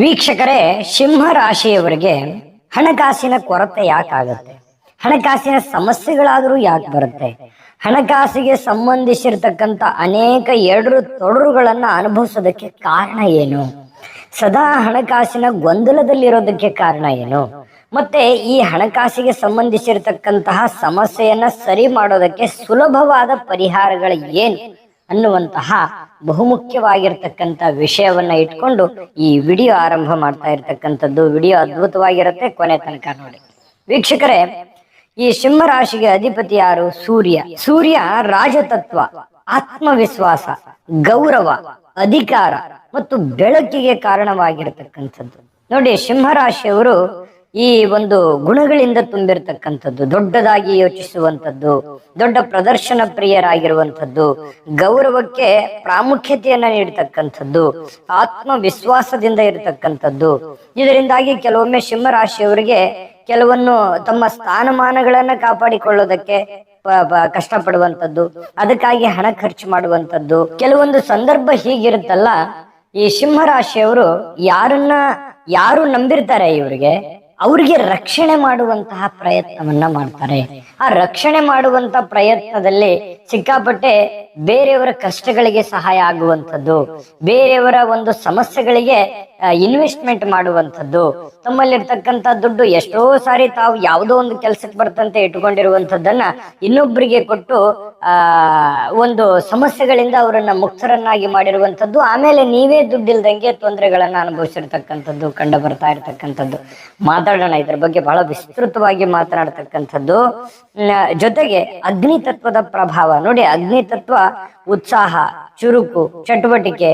ವೀಕ್ಷಕರೇ, ಸಿಂಹ ರಾಶಿಯವರಿಗೆ ಹಣಕಾಸಿನ ಕೊರತೆ ಯಾಕಾಗುತ್ತೆ? ಹಣಕಾಸಿನ ಸಮಸ್ಯೆಗಳಾದರೂ ಯಾಕೆ ಬರುತ್ತೆ? ಹಣಕಾಸಿಗೆ ಸಂಬಂಧಿಸಿರ್ತಕ್ಕಂಥ ಅನೇಕ ಎರಡು ತೊಡರುಗಳನ್ನ ಅನುಭವಿಸೋದಕ್ಕೆ ಕಾರಣ ಏನು? ಸದಾ ಹಣಕಾಸಿನ ಗೊಂದಲದಲ್ಲಿರೋದಕ್ಕೆ ಕಾರಣ ಏನು? ಮತ್ತೆ ಈ ಹಣಕಾಸಿಗೆ ಸಂಬಂಧಿಸಿರ್ತಕ್ಕಂತಹ ಸಮಸ್ಯೆಯನ್ನ ಸರಿ ಮಾಡೋದಕ್ಕೆ ಸುಲಭವಾದ ಪರಿಹಾರಗಳು ಏನು? ಅನ್ನುವಂತಹ ಬಹುಮುಖ್ಯವಾಗಿರ್ತಕ್ಕಂಥ ವಿಷಯವನ್ನ ಇಟ್ಕೊಂಡು ಈ ವಿಡಿಯೋ ಆರಂಭ ಮಾಡ್ತಾ ಇರ್ತಕ್ಕಂಥದ್ದು ವಿಡಿಯೋ ಅದ್ಭುತವಾಗಿರುತ್ತೆ ಕೊನೆ ತನಕ ನೋಡಿ. ವೀಕ್ಷಕರೇ, ಈ ಸಿಂಹ ರಾಶಿಗೆ ಅಧಿಪತಿ ಯಾರು? ಸೂರ್ಯ. ಸೂರ್ಯ ರಾಜತತ್ವ, ಆತ್ಮವಿಶ್ವಾಸ, ಗೌರವ, ಅಧಿಕಾರ ಮತ್ತು ಬೆಳಕಿಗೆ ಕಾರಣವಾಗಿರತಕ್ಕಂಥದ್ದು. ನೋಡಿ ಸಿಂಹ ರಾಶಿಯವರು ಈ ಒಂದು ಗುಣಗಳಿಂದ ತುಂಬಿರ್ತಕ್ಕಂಥದ್ದು, ದೊಡ್ಡದಾಗಿ ಯೋಚಿಸುವಂಥದ್ದು, ದೊಡ್ಡ ಪ್ರದರ್ಶನ ಪ್ರಿಯರಾಗಿರುವಂಥದ್ದು, ಗೌರವಕ್ಕೆ ಪ್ರಾಮುಖ್ಯತೆಯನ್ನ ನೀಡತಕ್ಕಂಥದ್ದು, ಆತ್ಮವಿಶ್ವಾಸದಿಂದ ಇರತಕ್ಕಂಥದ್ದು. ಇದರಿಂದಾಗಿ ಕೆಲವೊಮ್ಮೆ ಸಿಂಹರಾಶಿಯವರಿಗೆ ಕೆಲವನ್ನು ತಮ್ಮ ಸ್ಥಾನಮಾನಗಳನ್ನ ಕಾಪಾಡಿಕೊಳ್ಳೋದಕ್ಕೆ ಕಷ್ಟಪಡುವಂಥದ್ದು, ಅದಕ್ಕಾಗಿ ಹಣ ಖರ್ಚು ಮಾಡುವಂಥದ್ದು. ಕೆಲವೊಂದು ಸಂದರ್ಭ ಹೀಗಿರುತ್ತಲ್ಲ, ಈ ಸಿಂಹರಾಶಿಯವರು ಯಾರನ್ನ, ಯಾರು ನಂಬಿರ್ತಾರೆ ಇವರಿಗೆ? ಅವ್ರಿಗೆ ರಕ್ಷಣೆ ಮಾಡುವಂತಹ ಪ್ರಯತ್ನವನ್ನ ಮಾಡ್ತಾರೆ. ಆ ರಕ್ಷಣೆ ಮಾಡುವಂತ ಪ್ರಯತ್ನದಲ್ಲಿ ಸಿಕ್ಕಾಪಟ್ಟೆ ಬೇರೆಯವರ ಕಷ್ಟಗಳಿಗೆ ಸಹಾಯ ಆಗುವಂಥದ್ದು, ಬೇರೆಯವರ ಒಂದು ಸಮಸ್ಯೆಗಳಿಗೆ ಇನ್ವೆಸ್ಟ್ಮೆಂಟ್ ಮಾಡುವಂಥದ್ದು, ತಮ್ಮಲ್ಲಿರ್ತಕ್ಕಂಥ ದುಡ್ಡು ಎಷ್ಟೋ ಸಾರಿ ತಾವು ಯಾವುದೋ ಒಂದು ಕೆಲಸಕ್ಕೆ ಬರ್ತಂತೆ ಇಟ್ಕೊಂಡಿರುವಂಥದ್ದನ್ನ ಇನ್ನೊಬ್ಬರಿಗೆ ಕೊಟ್ಟು ಒಂದು ಸಮಸ್ಯೆಗಳಿಂದ ಅವರನ್ನ ಮುಕ್ತರನ್ನಾಗಿ ಮಾಡಿರುವಂಥದ್ದು, ಆಮೇಲೆ ನೀವೇ ದುಡ್ಡಿಲ್ದಂಗೆ ತೊಂದರೆಗಳನ್ನ ಅನುಭವಿಸಿರ್ತಕ್ಕಂಥದ್ದು, ಕಂಡು ಬರ್ತಾ ಇರ್ತಕ್ಕಂಥದ್ದು. ಮಾತಾಡೋಣ ಇದರ ಬಗ್ಗೆ ಬಹಳ ವಿಸ್ತೃತವಾಗಿ ಮಾತನಾಡ್ತಕ್ಕಂಥದ್ದು. ಜೊತೆಗೆ ಅಗ್ನಿ ತತ್ವದ ಪ್ರಭಾವ. ನೋಡಿ, ಅಗ್ನಿ ತತ್ವ ಉತ್ಸಾಹ, ಚುರುಕು, ಚಟುವಟಿಕೆ,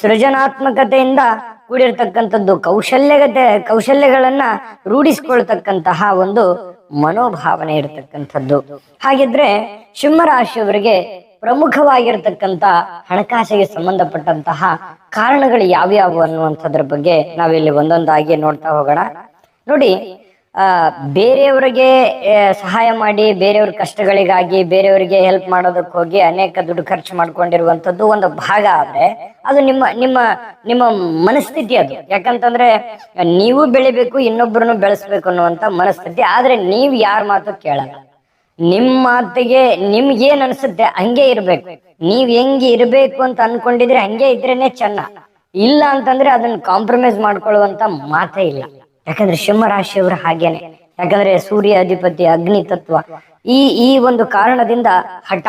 ಸೃಜನಾತ್ಮಕತೆಯಿಂದ ಕೂಡಿರ್ತಕ್ಕಂಥದ್ದು, ಕೌಶಲ್ಯಗತೆ, ಕೌಶಲ್ಯಗಳನ್ನ ರೂಢಿಸ್ಕೊಳ್ತಕ್ಕಂತಹ ಒಂದು ಮನೋಭಾವನೆ ಇರತಕ್ಕಂಥದ್ದು. ಹಾಗಿದ್ರೆ ಸಿಂಹರಾಶಿಯವರಿಗೆ ಪ್ರಮುಖವಾಗಿರ್ತಕ್ಕಂಥ ಹಣಕಾಸಿಗೆ ಸಂಬಂಧಪಟ್ಟಂತಹ ಕಾರಣಗಳು ಯಾವ್ಯಾವು ಅನ್ನುವಂಥದ್ರ ಬಗ್ಗೆ ನಾವಿಲ್ಲಿ ಒಂದೊಂದಾಗಿ ನೋಡ್ತಾ ಹೋಗೋಣ. ನೋಡಿ, ಆ, ಬೇರೆಯವರಿಗೆ ಸಹಾಯ ಮಾಡಿ, ಬೇರೆಯವ್ರ ಕಷ್ಟಗಳಿಗಾಗಿ, ಬೇರೆಯವರಿಗೆ ಹೆಲ್ಪ್ ಮಾಡೋದಕ್ಕೆ ಹೋಗಿ ಅನೇಕ ದುಡ್ಡು ಖರ್ಚು ಮಾಡ್ಕೊಂಡಿರುವಂತದ್ದು ಒಂದು ಭಾಗ ಆದ್ರೆ, ಅದು ನಿಮ್ಮ ನಿಮ್ಮ ನಿಮ್ಮ ಮನಸ್ಥಿತಿ ಅದು. ಯಾಕಂತಂದ್ರೆ, ನೀವು ಬೆಳಿಬೇಕು ಇನ್ನೊಬ್ಬರನ್ನು ಬೆಳೆಸ್ಬೇಕು ಅನ್ನುವಂತ ಮನಸ್ಥಿತಿ. ಆದ್ರೆ ನೀವ್ ಯಾರ ಮಾತು ಕೇಳಲ್ಲ. ನಿಮ್ ಮಾತಿಗೆ ನಿಮ್ಗೆ ಏನ್ ಅನ್ಸುತ್ತೆ? ಹಂಗೆ ಇರ್ಬೇಕು. ನೀವ್ ಹೆಂಗೆ ಇರ್ಬೇಕು ಅಂತ ಅನ್ಕೊಂಡಿದ್ರೆ ಹಂಗೆ ಇದ್ರೇನೆ ಚೆನ್ನ. ಇಲ್ಲ ಅಂತಂದ್ರೆ ಅದನ್ನ ಕಾಂಪ್ರಮೈಸ್ ಮಾಡ್ಕೊಳ್ಳುವಂತ ಮಾತೇ ಇಲ್ಲ. ಯಾಕಂದ್ರೆ ಸಿಂಹರಾಶಿಯವರು ಹಾಗೇನೆ. ಯಾಕಂದ್ರೆ ಸೂರ್ಯ ಅಧಿಪತಿ ಅಗ್ನಿ ತತ್ವ. ಈ ಈ ಒಂದು ಕಾರಣದಿಂದ ಹಠ.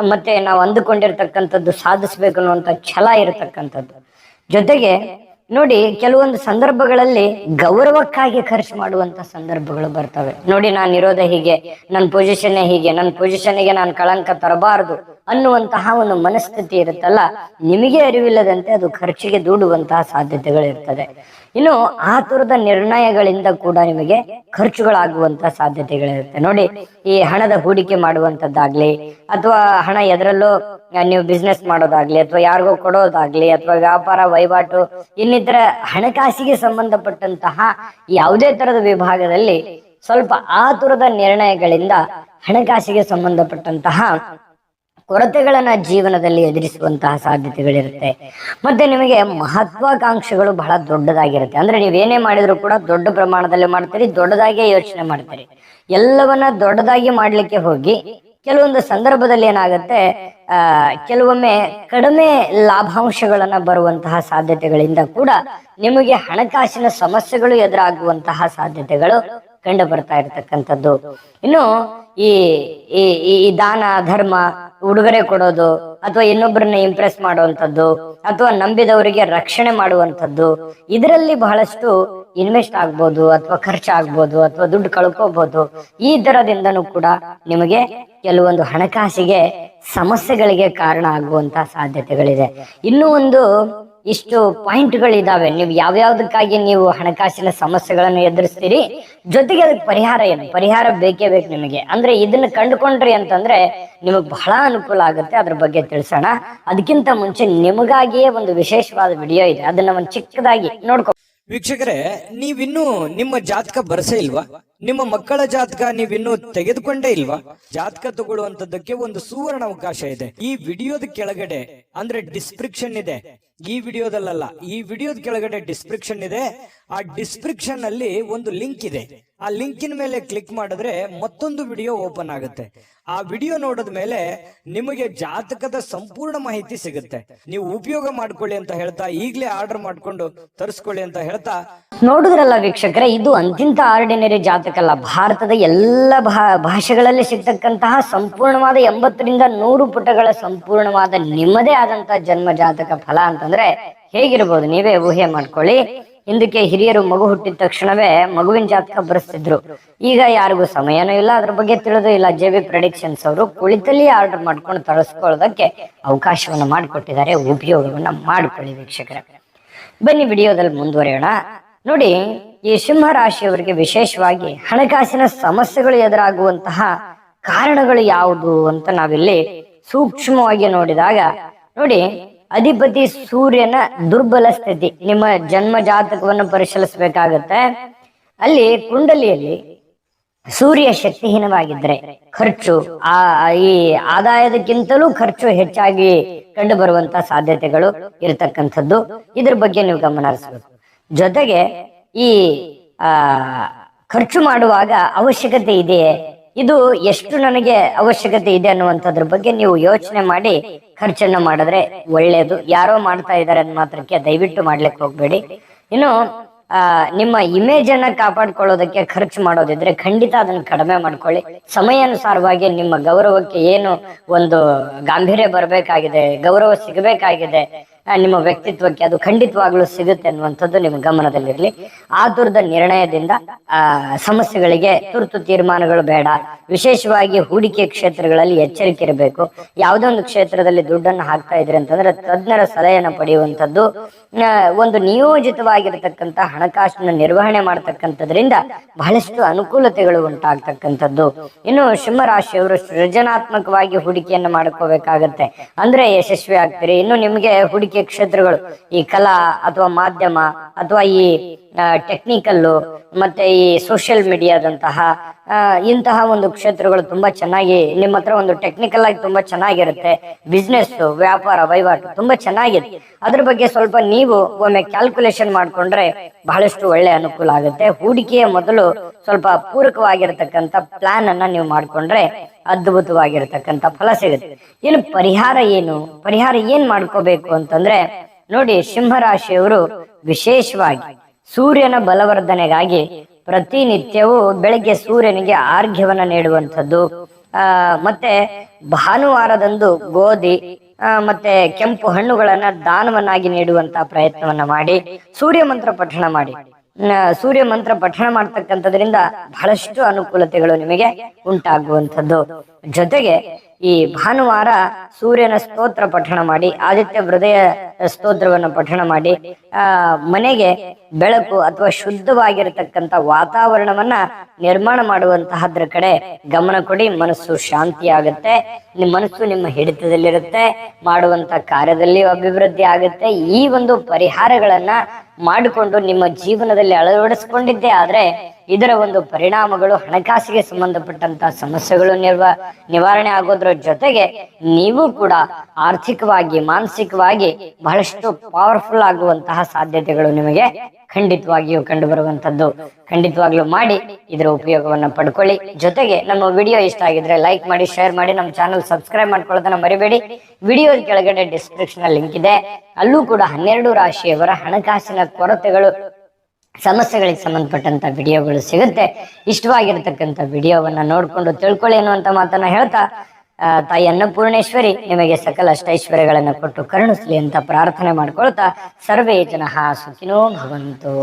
ಮತ್ತೆ ನಾವು ಅಂದುಕೊಂಡಿರ್ತಕ್ಕಂಥದ್ದು ಸಾಧಿಸ್ಬೇಕು ಅನ್ನುವಂಥ ಛಲ ಇರತಕ್ಕಂಥದ್ದು. ಜೊತೆಗೆ ನೋಡಿ, ಕೆಲವೊಂದು ಸಂದರ್ಭಗಳಲ್ಲಿ ಗೌರವಕ್ಕಾಗಿ ಖರ್ಚು ಮಾಡುವಂತ ಸಂದರ್ಭಗಳು ಬರ್ತವೆ. ನೋಡಿ ನಾನು ಇರೋದೇ ಹೀಗೆ. ನನ್ನ ಪೊಸಿಷನ್ ಹೀಗೆ. ನನ್ನ ಪೊಸಿಷನ್ಗೆ ನಾನು ಕಳಂಕ ತರಬಾರದು. ಅನ್ನುವಂತಹ ಒಂದು ಮನಸ್ಥಿತಿ ಇರುತ್ತಲ್ಲ, ನಿಮಗೆ ಅರಿವಿಲ್ಲದಂತೆ ಅದು ಖರ್ಚಿಗೆ ದೂಡುವಂತಹ ಸಾಧ್ಯತೆಗಳಿರ್ತದೆ. ಇನ್ನು ಆತುರದ ನಿರ್ಣಯಗಳಿಂದ ಕೂಡ ನಿಮಗೆ ಖರ್ಚುಗಳಾಗುವಂತಹ ಸಾಧ್ಯತೆಗಳಿರುತ್ತೆ. ನೋಡಿ, ಈ ಹಣದ ಹೂಡಿಕೆ ಮಾಡುವಂತದ್ದಾಗ್ಲಿ ಅಥವಾ ಹಣ ಎದರಲ್ಲೂ ನೀವು ಬಿಸ್ನೆಸ್ ಮಾಡೋದಾಗ್ಲಿ, ಅಥವಾ ಯಾರಿಗೋ ಕೊಡೋದಾಗ್ಲಿ, ಅಥವಾ ವ್ಯಾಪಾರ, ವಹಿವಾಟು, ಇನ್ನಿತರ ಹಣಕಾಸಿಗೆ ಸಂಬಂಧಪಟ್ಟಂತಹ ಯಾವುದೇ ತರದ ವಿಭಾಗದಲ್ಲಿ ಸ್ವಲ್ಪ ಆತುರದ ನಿರ್ಣಯಗಳಿಂದ ಹಣಕಾಸಿಗೆ ಸಂಬಂಧಪಟ್ಟಂತಹ ಕೊರತೆಗಳನ್ನ ಜೀವನದಲ್ಲಿ ಎದುರಿಸುವಂತಹ ಸಾಧ್ಯತೆಗಳಿರುತ್ತೆ. ಮತ್ತೆ ನಿಮಗೆ ಮಹತ್ವಾಕಾಂಕ್ಷೆಗಳು ಬಹಳ ದೊಡ್ಡದಾಗಿರುತ್ತೆ. ಅಂದ್ರೆ ನೀವೇನೇ ಮಾಡಿದ್ರು ಕೂಡ ದೊಡ್ಡ ಪ್ರಮಾಣದಲ್ಲಿ ಮಾಡ್ತೀರಿ, ದೊಡ್ಡದಾಗಿಯೇ ಯೋಚನೆ ಮಾಡ್ತೀರಿ. ಎಲ್ಲವನ್ನ ದೊಡ್ಡದಾಗಿ ಮಾಡ್ಲಿಕ್ಕೆ ಹೋಗಿ ಕೆಲವೊಂದು ಸಂದರ್ಭದಲ್ಲಿ ಏನಾಗುತ್ತೆ, ಆ, ಕೆಲವೊಮ್ಮೆ ಕಡಿಮೆ ಲಾಭಾಂಶಗಳನ್ನ ಬರುವಂತಹ ಸಾಧ್ಯತೆಗಳಿಂದ ಕೂಡ ನಿಮಗೆ ಹಣಕಾಸಿನ ಸಮಸ್ಯೆಗಳು ಎದುರಾಗುವಂತಹ ಸಾಧ್ಯತೆಗಳು ಕಂಡು ಬರ್ತಾ ಇರತಕ್ಕಂಥದ್ದು. ಇನ್ನು ಈ ಈ ಈ ಈ ದಾನ, ಧರ್ಮ ಉಡುಗೊರೆ ಕೊಡೋದು ಅಥವಾ ಇನ್ನೊಬ್ಬರನ್ನ ಇಂಪ್ರೆಸ್ ಮಾಡುವಂಥದ್ದು ಅಥವಾ ನಂಬಿದವರಿಗೆ ರಕ್ಷಣೆ ಮಾಡುವಂಥದ್ದು. ಇದರಲ್ಲಿ ಬಹಳಷ್ಟು ಇನ್ವೆಸ್ಟ್ ಆಗ್ಬೋದು ಅಥವಾ ಖರ್ಚಾಗ್ಬೋದು ಅಥವಾ ದುಡ್ಡು ಕಳ್ಕೋಬಹುದು ಈ ತರದಿಂದನೂ ಕೂಡ ನಿಮಗೆ ಕೆಲವೊಂದು ಹಣಕಾಸಿಗೆ ಸಮಸ್ಯೆಗಳಿಗೆ ಕಾರಣ ಆಗುವಂತಹ ಸಾಧ್ಯತೆಗಳಿದೆ. ಇನ್ನೂ ಒಂದು ಇಷ್ಟು ಪಾಯಿಂಟ್ಗಳಿದಾವೆ. ನೀವು ಯಾವ್ಯಾವ್ದಕ್ಕಾಗಿ ನೀವು ಹಣಕಾಸಿನ ಸಮಸ್ಯೆಗಳನ್ನು ಎದುರಿಸ್ತೀರಿ? ಜೊತೆಗೆ ಅದಕ್ಕೆ ಪರಿಹಾರ ಏನು? ಪರಿಹಾರ ಬೇಕೇ ಬೇಕು ನಿಮಗೆ. ಅಂದ್ರೆ ಇದನ್ನ ಕಂಡುಕೊಂಡ್ರಿ ಅಂತಂದ್ರೆ ನಿಮಗೆ ಬಹಳ ಅನುಕೂಲ ಆಗುತ್ತೆ. ಅದ್ರ ಬಗ್ಗೆ ತಿಳಿಸೋಣ. ಅದಕ್ಕಿಂತ ಮುಂಚೆ ನಿಮಗಾಗಿಯೇ ಒಂದು ವಿಶೇಷವಾದ ವಿಡಿಯೋ ಇದೆ. ಅದನ್ನ ಒಂದು ಚಿಕ್ಕದಾಗಿ ನೋಡ್ಕೊ ವೀಕ್ಷಕರೇ, ನೀವಿನ್ನೂ ನಿಮ್ಮ ಜಾತಕ ಬರಸೇ ಇಲ್ವಾ? ನಿಮ್ಮ ಮಕ್ಕಳ ಜಾತಕ ನೀವಿನ್ನೂ ತೆಗೆದುಕೊಂಡೇ ಇಲ್ವಾ? ಜಾತಕ ತಗೊಳ್ಳುವಂತದ್ದಕ್ಕೆ ಒಂದು ಸುವರ್ಣ ಅವಕಾಶ ಇದೆ. ಈ ವಿಡಿಯೋದ ಕೆಳಗಡೆ ಅಂದ್ರೆ ಡಿಸ್ಕ್ರಿಪ್ಷನ್ ಇದೆ. ಈ ವಿಡಿಯೋದಲ್ಲ ಈ ವಿಡಿಯೋದ ಕೆಳಗಡೆ ಡಿಸ್ಕ್ರಿಪ್ಷನ್ ಇದೆ. ಆ ಡಿಸ್ಕ್ರಿಪ್ಷನ್ ಅಲ್ಲಿ ಒಂದು ಲಿಂಕ್ ಇದೆ. ಆ ಲಿಂಕಿನ ಮೇಲೆ ಕ್ಲಿಕ್ ಮಾಡಿದ್ರೆ ಮತ್ತೊಂದು ವಿಡಿಯೋ ಓಪನ್ ಆಗುತ್ತೆ. ಆ ವಿಡಿಯೋ ನೋಡಿದ ಮೇಲೆ ನಿಮಗೆ ಜಾತಕದ ಸಂಪೂರ್ಣ ಮಾಹಿತಿ ಸಿಗುತ್ತೆ. ನೀವು ಉಪಯೋಗ ಮಾಡ್ಕೊಳ್ಳಿ ಅಂತ ಹೇಳ್ತಾ, ಈಗಲೇ ಆರ್ಡರ್ ಮಾಡ್ಕೊಂಡು ತರಿಸ್ಕೊಳ್ಳಿ ಅಂತ ಹೇಳ್ತಾ. ನೋಡಿದ್ರಲ್ಲ ವೀಕ್ಷಕರೇ, ಇದು ಅಂತಿಂತ ಆರ್ಡಿನರಿ ಜಾತಕ ಅಲ್ಲ. ಭಾರತದ ಎಲ್ಲ ಭಾಷೆಗಳಲ್ಲಿ ಸಿಗ್ತಕ್ಕಂತಹ ಸಂಪೂರ್ಣವಾದ ಎಂಬತ್ತರಿಂದ ನೂರು ಪುಟಗಳ ಸಂಪೂರ್ಣವಾದ ನಿಮ್ಮದೇ ಆದಂತಹ ಜನ್ಮ ಜಾತಕ ಫಲ ಅಂತಂದ್ರೆ ಹೇಗಿರ್ಬೋದು? ನೀವೇ ಊಹೆ ಮಾಡ್ಕೊಳ್ಳಿ. ಹಿಂದಕ್ಕೆ ಹಿರಿಯರು ಮಗು ಹುಟ್ಟಿದ ತಕ್ಷಣವೇ ಮಗುವಿನ ಜಾತಕ ಬರೆಸ್ತಿದ್ರು. ಈಗ ಯಾರಿಗೂ ಸಮಯನೂ ಇಲ್ಲ, ಅದ್ರ ಬಗ್ಗೆ ತಿಳಿದು ಇಲ್ಲ. ಜೆ ಬಿ ಪ್ರೊಡಿಕ್ಷನ್ಸ್ ಅವರು ಕುಳಿತಲ್ಲಿ ಆರ್ಡರ್ ಮಾಡ್ಕೊಂಡು ತರಿಸ್ಕೊಳ್ಳೋದಕ್ಕೆ ಅವಕಾಶವನ್ನ ಮಾಡಿಕೊಟ್ಟಿದ್ದಾರೆ. ಉಪಯೋಗವನ್ನ ಮಾಡಿಕೊಳ್ಳಿ ವೀಕ್ಷಕರ. ಬನ್ನಿ ವಿಡಿಯೋದಲ್ಲಿ ಮುಂದುವರಿಯೋಣ. ನೋಡಿ, ಈ ಸಿಂಹ ರಾಶಿಯವರಿಗೆ ವಿಶೇಷವಾಗಿ ಹಣಕಾಸಿನ ಸಮಸ್ಯೆಗಳು ಎದುರಾಗುವಂತಹ ಕಾರಣಗಳು ಯಾವುದು ಅಂತ ನಾವಿಲ್ಲಿ ಸೂಕ್ಷ್ಮವಾಗಿ ನೋಡಿದಾಗ ನೋಡಿ, ಅಧಿಪತಿ ಸೂರ್ಯನ ದುರ್ಬಲ ಸ್ಥಿತಿ, ನಿಮ್ಮ ಜನ್ಮ ಜಾತಕವನ್ನು ಪರಿಶೀಲಿಸಬೇಕಾಗತ್ತೆ. ಅಲ್ಲಿ ಕುಂಡಲಿಯಲ್ಲಿ ಸೂರ್ಯ ಶಕ್ತಿಹೀನವಾಗಿದ್ರೆ ಖರ್ಚು, ಆ, ಈ ಆದಾಯದಕ್ಕಿಂತಲೂ ಖರ್ಚು ಹೆಚ್ಚಾಗಿ ಕಂಡು ಬರುವಂತ ಸಾಧ್ಯತೆಗಳು ಇರತಕ್ಕಂಥದ್ದು. ಇದ್ರ ಬಗ್ಗೆ ನೀವು ಗಮನ ಹರಿಸಬೇಕು ಜೊತೆಗೆ ಈ, ಆ, ಖರ್ಚು ಮಾಡುವಾಗ ಅವಶ್ಯಕತೆ ಇದೆಯೇ? ಇದು ಎಷ್ಟು ನನಗೆ ಅವಶ್ಯಕತೆ ಇದೆ ಅನ್ನುವಂಥದ್ರ ಬಗ್ಗೆ ನೀವು ಯೋಚನೆ ಮಾಡಿ ಖರ್ಚನ್ನ ಮಾಡಿದ್ರೆ ಒಳ್ಳೆಯದು ಯಾರೋ ಮಾಡ್ತಾ ಇದ್ದಾರೆ ಅಂದ ಮಾತ್ರಕ್ಕೆ ದಯವಿಟ್ಟು ಮಾಡ್ಲಿಕ್ಕೆ ಹೋಗ್ಬೇಡಿ. ಇನ್ನು ನಿಮ್ಮ ಇಮೇಜ್ ಅನ್ನ ಕಾಪಾಡ್ಕೊಳ್ಳೋದಕ್ಕೆ ಖರ್ಚು ಮಾಡೋದಿದ್ರೆ ಖಂಡಿತ ಅದನ್ನ ಕಡಿಮೆ ಮಾಡ್ಕೊಳ್ಳಿ. ಸಮಯಾನುಸಾರವಾಗಿ ನಿಮ್ಮ ಗೌರವಕ್ಕೆ ಏನು ಒಂದು ಗಾಂಭೀರ್ಯ ಬರಬೇಕಾಗಿದೆ, ಗೌರವ ಸಿಗಬೇಕಾಗಿದೆ ನಿಮ್ಮ ವ್ಯಕ್ತಿತ್ವಕ್ಕೆ ಅದು ಖಂಡಿತವಾಗ್ಲೂ ಸಿಗುತ್ತೆ ಅನ್ನುವಂಥದ್ದು ನಿಮ್ಮ ಗಮನದಲ್ಲಿರಲಿ. ಆತುರದ ನಿರ್ಣಯದಿಂದ, ಆ, ಸಮಸ್ಯೆಗಳಿಗೆ ತುರ್ತು ತೀರ್ಮಾನಗಳು ಬೇಡ. ವಿಶೇಷವಾಗಿ ಹೂಡಿಕೆ ಕ್ಷೇತ್ರಗಳಲ್ಲಿ ಎಚ್ಚರಿಕೆ ಇರಬೇಕು. ಯಾವುದೋ ಒಂದು ಕ್ಷೇತ್ರದಲ್ಲಿ ದುಡ್ಡನ್ನು ಹಾಕ್ತಾ ಇದ್ರಿ ಅಂತಂದ್ರೆ ತಜ್ಞರ ಸಲಹೆಯನ್ನು ಪಡೆಯುವಂಥದ್ದು ಒಂದು ನಿಯೋಜಿತವಾಗಿರತಕ್ಕಂತ ಹಣಕಾಸಿನ ನಿರ್ವಹಣೆ ಮಾಡ್ತಕ್ಕಂಥದ್ರಿಂದ ಬಹಳಷ್ಟು ಅನುಕೂಲತೆಗಳು ಉಂಟಾಗ್ತಕ್ಕಂಥದ್ದು. ಇನ್ನು ಸಿಂಹರಾಶಿಯವರು ಸೃಜನಾತ್ಮಕವಾಗಿ ಹೂಡಿಕೆಯನ್ನು ಮಾಡ್ಕೋಬೇಕಾಗತ್ತೆ. ಅಂದ್ರೆ ಯಶಸ್ವಿ ಆಗ್ತೀರಿ ಇನ್ನು ನಿಮಗೆ ಹೂಡಿಕೆ ಕ್ಷೇತ್ರಗಳು ಈ ಕಲಾ ಅಥವಾ ಮಾಧ್ಯಮ ಅಥವಾ ಈ ಟೆಕ್ನಿಕಲ್ಲು ಮತ್ತೆ ಈ ಸೋಷಿಯಲ್ ಮೀಡಿಯಾದಂತಹ ಇಂತಹ ಒಂದು ಕ್ಷೇತ್ರಗಳು ತುಂಬಾ ಚೆನ್ನಾಗಿ, ನಿಮ್ಮ ಹತ್ರ ಒಂದು ಟೆಕ್ನಿಕಲ್ ಆಗಿ ತುಂಬಾ ಚೆನ್ನಾಗಿರುತ್ತೆ. ಬಿಸ್ನೆಸ್ ವ್ಯಾಪಾರ ವಹಿವಾಟು ತುಂಬಾ ಚೆನ್ನಾಗಿದೆ ಅದ್ರ ಬಗ್ಗೆ ಸ್ವಲ್ಪ ನೀವು ಒಮ್ಮೆ ಕ್ಯಾಲ್ಕುಲೇಷನ್ ಮಾಡ್ಕೊಂಡ್ರೆ ಬಹಳಷ್ಟು ಒಳ್ಳೆ ಅನುಕೂಲ ಆಗುತ್ತೆ. ಹೂಡಿಕೆಯ ಮೊದಲು ಸ್ವಲ್ಪ ಪೂರಕವಾಗಿರತಕ್ಕಂತ ಪ್ಲಾನ್ ಅನ್ನ ನೀವು ಮಾಡ್ಕೊಂಡ್ರೆ ಅದ್ಭುತವಾಗಿರತಕ್ಕಂತ ಫಲ ಸಿಗುತ್ತೆ. ಇನ್ನು ಪರಿಹಾರ ಏನು? ಪರಿಹಾರ ಏನ್ ಮಾಡ್ಕೋಬೇಕು ಅಂತಂದ್ರೆ, ನೋಡಿ ಸಿಂಹರಾಶಿಯವರು ವಿಶೇಷವಾಗಿ ಸೂರ್ಯನ ಬಲವರ್ಧನೆಗಾಗಿ ಪ್ರತಿನಿತ್ಯವೂ ಬೆಳಗ್ಗೆ ಸೂರ್ಯನಿಗೆ ಆರ್ಘ್ಯವನ್ನ ನೀಡುವಂಥದ್ದು. ಆ, ಮತ್ತೆ ಭಾನುವಾರದಂದು ಗೋಧಿ ಮತ್ತೆ ಕೆಂಪು ಹಣ್ಣುಗಳನ್ನ ದಾನವನ್ನಾಗಿ ನೀಡುವಂತ ಪ್ರಯತ್ನವನ್ನ ಮಾಡಿ, ಸೂರ್ಯ ಮಂತ್ರ ಪಠಣ ಮಾಡಿ. ಸೂರ್ಯ ಮಂತ್ರ ಪಠಣ ಮಾಡ್ತಕ್ಕಂಥದ್ರಿಂದ ಬಹಳಷ್ಟು ಅನುಕೂಲತೆಗಳು ನಿಮಗೆ ಉಂಟಾಗುವಂಥದ್ದು. ಜೊತೆಗೆ ಈ ಭಾನುವಾರ ಸೂರ್ಯನ ಸ್ತೋತ್ರ ಪಠಣ ಮಾಡಿ, ಆದಿತ್ಯ ಹೃದಯ ಸ್ತೋತ್ರವನ್ನು ಪಠಣ ಮಾಡಿ, ಆ, ಮನೆಗೆ ಬೆಳಕು ಅಥವಾ ಶುದ್ಧವಾಗಿರತಕ್ಕಂತ ವಾತಾವರಣವನ್ನ ನಿರ್ಮಾಣ ಮಾಡುವಂತಹದ್ರ ಕಡೆ ಗಮನ ಕೊಡಿ, ಮನಸ್ಸು ಶಾಂತಿ ಆಗುತ್ತೆ ನಿಮ್ಮ ಮನಸ್ಸು ನಿಮ್ಮ ಹಿಡಿತದಲ್ಲಿರುತ್ತೆ, ಮಾಡುವಂತ ಕಾರ್ಯದಲ್ಲಿ ಅಭಿವೃದ್ಧಿ ಆಗುತ್ತೆ, ಈ ಒಂದು ಪರಿಹಾರಗಳನ್ನ ಮಾಡಿಕೊಂಡು ನಿಮ್ಮ ಜೀವನದಲ್ಲಿ ಅಳವಡಿಸ್ಕೊಂಡಿದ್ದೆ. ಆದ್ರೆ ಇದರ ಒಂದು ಪರಿಣಾಮಗಳು ಹಣಕಾಸಿಗೆ ಸಂಬಂಧಪಟ್ಟಂತ ಸಮಸ್ಯೆಗಳು ನಿರ್ವ, ನಿವಾರಣೆ ಆಗೋದ್ರ ಜೊತೆಗೆ ನೀವು ಕೂಡ ಆರ್ಥಿಕವಾಗಿ, ಮಾನಸಿಕವಾಗಿ ಬಹಳಷ್ಟು ಪವರ್ಫುಲ್ ಆಗುವಂತಹ ಸಾಧ್ಯತೆಗಳು ನಿಮಗೆ ಖಂಡಿತವಾಗಿಯೂ ಕಂಡು ಬರುವಂತದ್ದು ಖಂಡಿತವಾಗ್ಲೂ ಮಾಡಿ ಇದರ ಉಪಯೋಗವನ್ನ ಪಡ್ಕೊಳ್ಳಿ. ಜೊತೆಗೆ ನಮ್ಮ ವಿಡಿಯೋ ಇಷ್ಟ ಆಗಿದ್ರೆ ಲೈಕ್ ಮಾಡಿ, ಶೇರ್ ಮಾಡಿ, ನಮ್ಮ ಚಾನಲ್ ಸಬ್ಸ್ಕ್ರೈಬ್ ಮಾಡ್ಕೊಳ್ಳೋದನ್ನ ಮರಿಬೇಡಿ. ವಿಡಿಯೋ ಕೆಳಗಡೆ ಡಿಸ್ಕ್ರಿಪ್ಷನ್ ಲಿಂಕ್ ಇದೆ. ಅಲ್ಲೂ ಕೂಡ ಹನ್ನೆರಡು ರಾಶಿಯವರ ಹಣಕಾಸಿನ ಕೊರತೆಗಳು ಸಮಸ್ಯೆಗಳಿಗೆ ಸಂಬಂಧಪಟ್ಟಂತ ವಿಡಿಯೋಗಳು ಸಿಗುತ್ತೆ. ಇಷ್ಟವಾಗಿರ್ತಕ್ಕಂಥ ವಿಡಿಯೋವನ್ನ ನೋಡ್ಕೊಂಡು ತಿಳ್ಕೊಳ್ಳಿ ಅನ್ನುವಂತ ಮಾತನ್ನ ಹೇಳ್ತಾ ತಾಯಿ ಅನ್ನಪೂರ್ಣೇಶ್ವರಿ ನಿಮಗೆ ಸಕಲ ಅಷ್ಟೈಶ್ವರ್ಯಗಳನ್ನು ಕೊಟ್ಟು ಕರುಣಿಸ್ಲಿ ಅಂತ ಪ್ರಾರ್ಥನೆ ಮಾಡ್ಕೊಳ್ತಾ, ಸರ್ವೇ ಜನ ಸುಖಿನೋ ಭವಂತು.